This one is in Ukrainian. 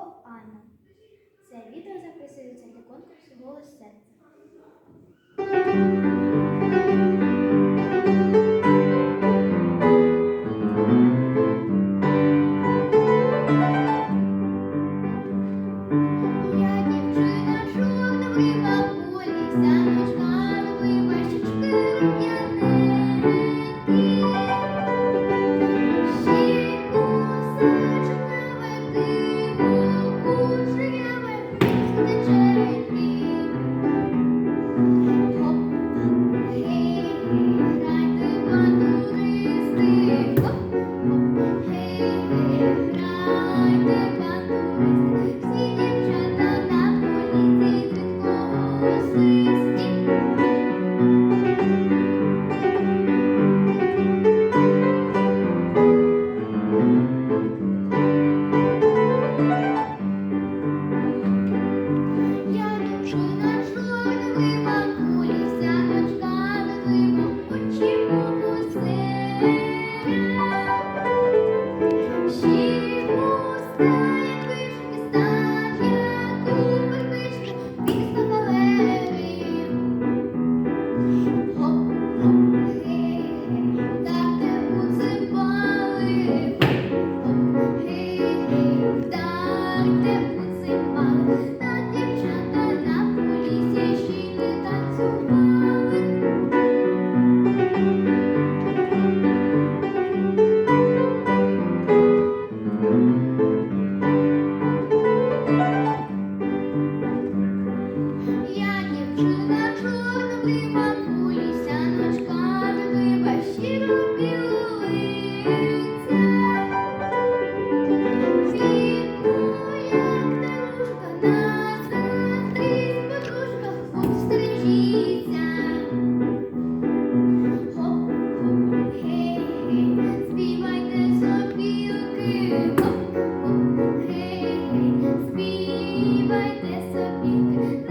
Анна. Це відео записується для конкурсу Голос серця. Be by this a.